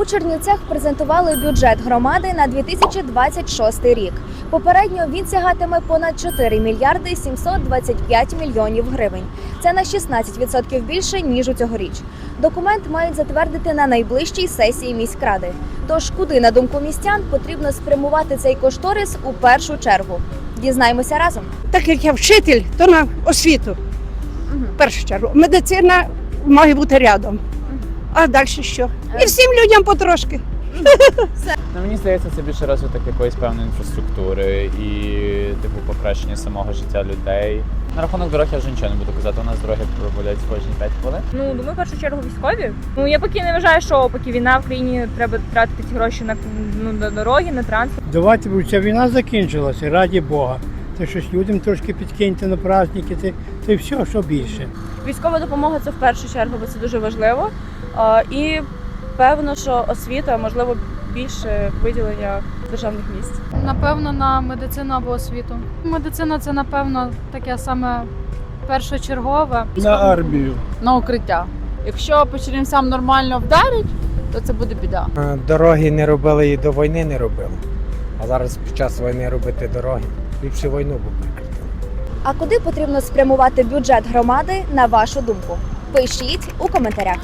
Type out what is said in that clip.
У Чернівцях презентували бюджет громади на 2026 рік. Попередньо він сягатиме понад 4 мільярди 725 мільйонів гривень. Це на 16% більше ніж у цьогоріч. Документ мають затвердити на найближчій сесії міськради. Тож, куди на думку містян потрібно спрямувати цей кошторис у першу чергу? Дізнаємося разом. Так як я вчитель, то на освіту. В першу чергу. Медицина має бути рядом. А далі що? І всім людям потрошки. Ну, мені здається, це більше розвиток якоїсь певної інфраструктури і типу покращення самого життя людей. На рахунок дорог я вже нічого не буду казати. У нас дороги проводять кожні 5 хвилин. Ну, думаю, в першу чергу військові. Ну я поки не вважаю, що поки війна в країні треба тратити ці гроші на, ну, на дороги, на транспорт. Давайте бо ця війна закінчилася, раді Бога. Це щось людям трошки підкиньте на праздники, це, це все, що більше. Військова допомога це в першу чергу, бо це дуже важливо. А, І певно, що освіта, можливо, більше виділення державних місць. Напевно, на медицину або освіту. Медицина це напевно таке саме першочергове. На армію. на укриття. Якщо по чернівцям нормально вдарить, то це буде біда. Е, Дороги не робили і до війни не робили. А зараз під час війни робити дороги. Ліпше війну б прекратили. А куди потрібно спрямувати бюджет громади, на вашу думку? Пишіть у коментарях.